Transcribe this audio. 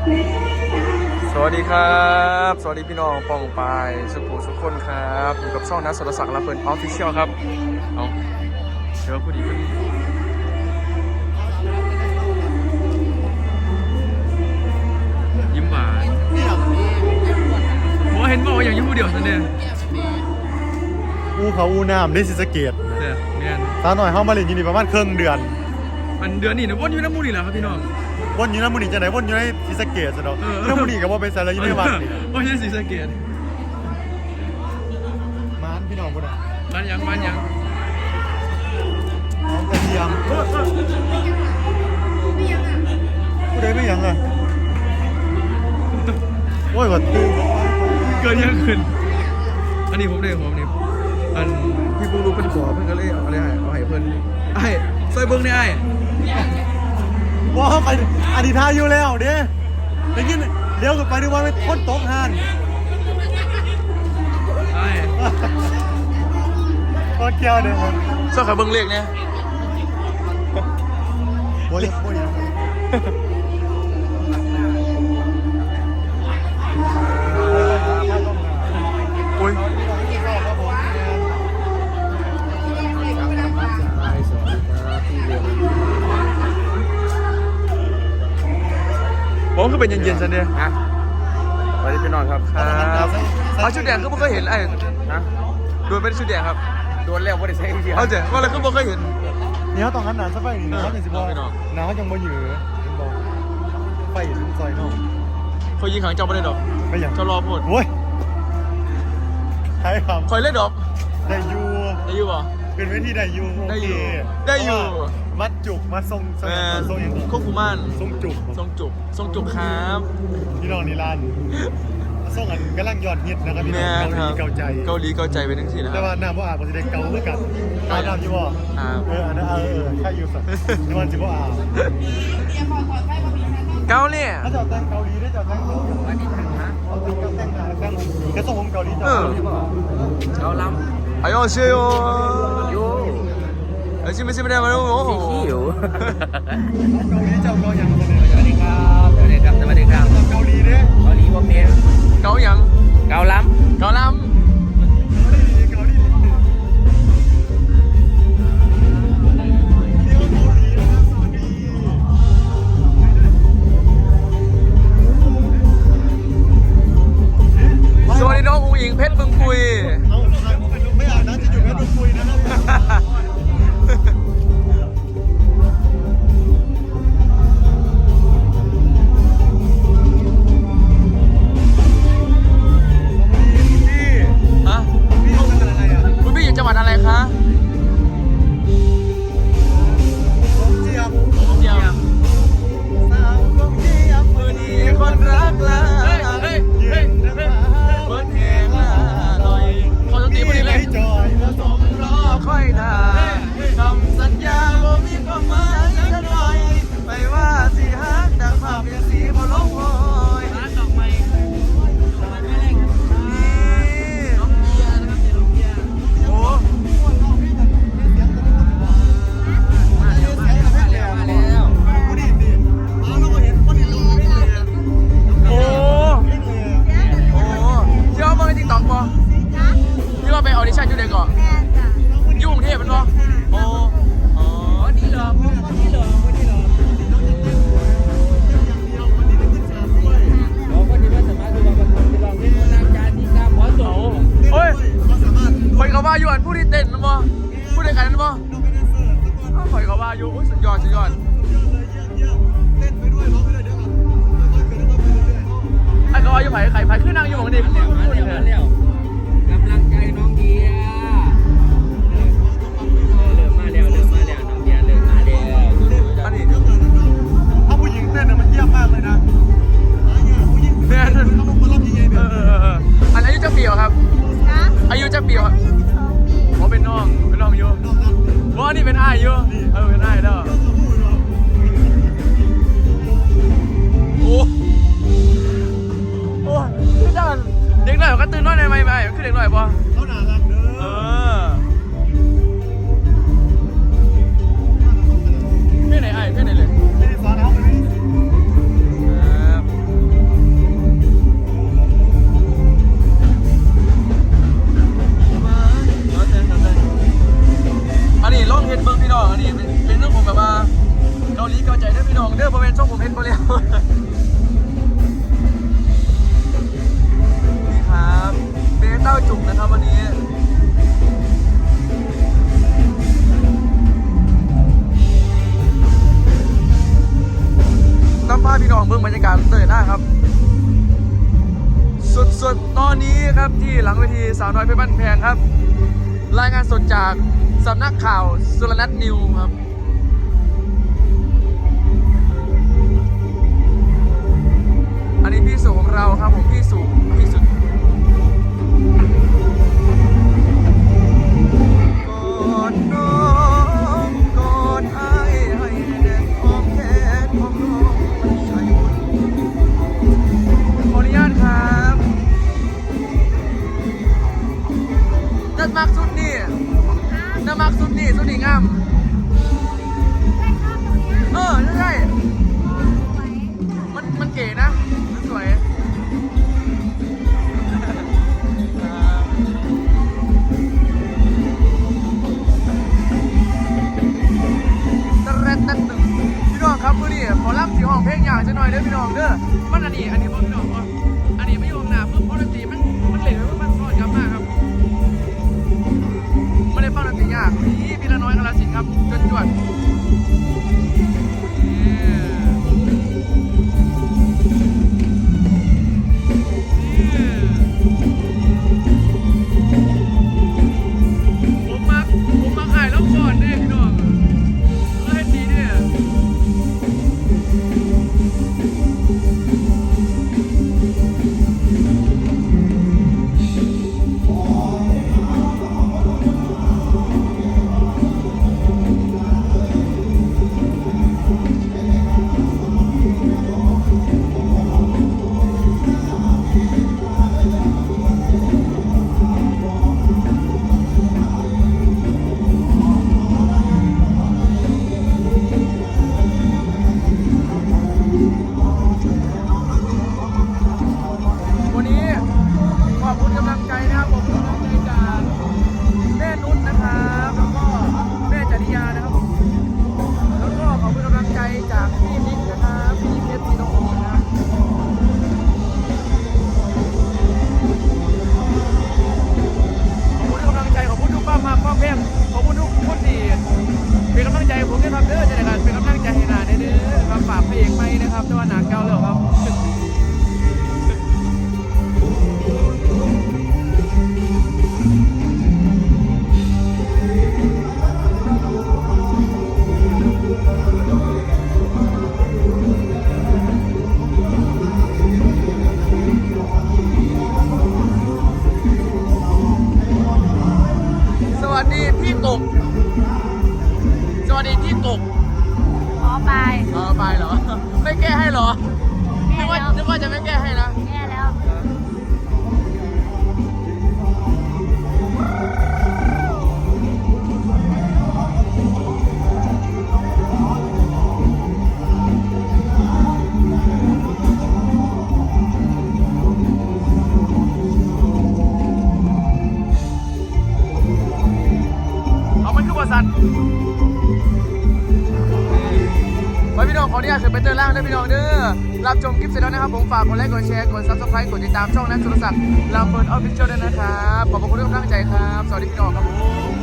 สวัสดีครับ สวัสดีพี่น้องปองปายสุขุสุขคนครับ อยู่กับช่องนัทสรศักดิ์ละเพินออฟฟิเชียลครับ เอาเดี๋ยวพูดดีขึ้นยิ้มหวานผมเห็นบอกว่าอย่างยิ้มผู้เดียวสันเนี่ยอูเขาอูน้ำได้สิสะเกตเนี่ยเนี่ยสาวหน่อยเข้ามาเล่นอยินดีประมาณครึ่งเดือนมันเดือนนี้นะวนอยู่น้ำมูนี่แหละครับพี่น้อง วนอยู่น้ำมูนี่จะไหนวนอยู่ในสิสะเกตซะดอกเออน้ำมูนี่กับว่าเป็นสารยินในวัดนี่ว่าจะสีสะเกตมานพี่น้องคนอะมันยังมันยังน้องกระเทียมผู้ใดไม่ยังอะโอ้ยวัดตึงเกินยังขึ้น อันนี้ผมเด้ผมนี่อันพี่ปูรู้เพิ่นขอเพิ่นก็เลยเอาอะไรให้เอาให้เพิ่นไอ้ซอยเบิ้งเนี่ยไอ้ ว้าไปอดีท่าอยู่แล้วเด้ได้ยินเลี้ยวกลับไปดูว่าไม่พ้นโต๊ะหานไอ้ก็เกี่ยวเด้อซอยขอยเบิ้งเลขเนี่ยโอ้ยโอ้ย ผมคือเป็นเย็นๆซะเนี่ยฮะสวัสดีพี่น้องครับครับเอาชุดแดงคือไม่เคยเห็นไอ้ฮะโดนเป็นชุดแดงครับโดนแล้วบ่ได้ใช้เดียวเอาเจ๋ว่าอะไรคือไม่เคยเห็นนี่เขาต้องหันหนาซะไปนี่นะเขาจังสิบอกพี่น้องหนาวยังบ่อยู่เห็นบอกไฟถึงซอยนอกคอยยิงขังเจ้าไม่ได้ดอกไม่อย่างเจ้ารอพูดโอ้ยใช่ครับคอยเล่นดอกได้อยูได้อยู่ป่ะเป็นเวทีได้อยูได้อยู่โเคได้อยู่เพราะว่า มัดจุกมัดทรงทรงแมนทรงอย่างควบคุมม่านทรงจุกทรงจุกทรงจุกครับ พี่น้องนิรันดร์ทรงอันกำลังยอดฮิตนะครับพี่แมน้องนเกาหครับลีเกาใจ เกาหลีเกาใจไปทั้งที่นะคแต่รับ ว่าน้ำว่าอาบมันจะได้เกาเมื่อกันอาบน้ำอยู่บ่อาบ เอออันนั้นเออเออแค่อยู่สัตว์ในวันสิบ่อาบเกาเนี่ย ถ้าเจะแต่งเกาหลีได้เจะแต่งเกาหลีวันนี้ทางฮะเอาแต่งเกาแต่งหน้าแต่งกระทรวงผมเกาหลีเอเจ้าอเขาล้ไอ้ยอเชียวำโย่ ไอ้ชิไม่ชิไม่ได้มาแล้วโอ้โหสีขิวเกาหลีเจ้าเกาหยังกันเนี่ยสวัสดีครับสวัสดีครับสวัสดีครับเกาหลีเด้เกาหลีบ่เป็นเกาหยัง เกาล้เอ้เขาว่าอยู่ไผ่ไข่ไผ่ขึ้นนั่งอยู่หมองนี้มาแล้วมาแล้วมาแล้วกำลังใจน้องเดียเริ่มมาแล้วเริ่มมาแล้วน้องเดียเริ่มมาแล้วอันนี้ถ้าผู้หญิงเต้นมันเยี่ยมมากเลยนะผู้หญิงแม่นเขาลงมาลบยังไงเอเนี่ยอเออเอออันอายุจะปีเหรอครับอายุจะปีเหรอครับอ๋อเป็นน้องเป็นน้องอยู่ว่านี่เป็นอ้ายอยู่เออเป็นอ้ายแล้วโอ้โพี่เด็กหน่อยก็ตื่นนอนในใหม่ไปคือเด็กหน่อยปะเขาหนารักเด้อออเไหนไอ้เพไหนเลยไม่ได้อนเขาไปเลยครับอันนี้ลองเห็นเบิ่งพี่น้องอันนี้เป็นเรื่องผมแบบว่าเกาหลีเกาใจเด้อพี่น้องเด้อบ่แม่นช่องผมเห็นบ่แล้ว เต้าจุกนะครับวันนี้ต้องพาพี่น้องเบิ่งบรรยากาศเตยหน้าครับสุดๆตอนนี้ครับที่หลังเวทีสาวน้อยเพชรบ้านแพงครับ รายงานสดจากสำนักข่าวสุรนัทนิวครับ จะไม่แก้ให้นะแก้แล้ว เอามันคือบริษัท น้องขออนุญาตเสนอไปเตอร์ล่างได้พี่น้องเด้อรับชมคลิปเสร็จแล้วนะครับ ผมฝากกดไลค์กดแชร์กดซับสไครต์กดติดตามช่องนั้นสุรศักดิ์ลำเบิร์ดออฟฟิเชียลด้วยนะครับ ขอบคุณทุกกำลังใจครับ สวัสดีพี่น้องครับผม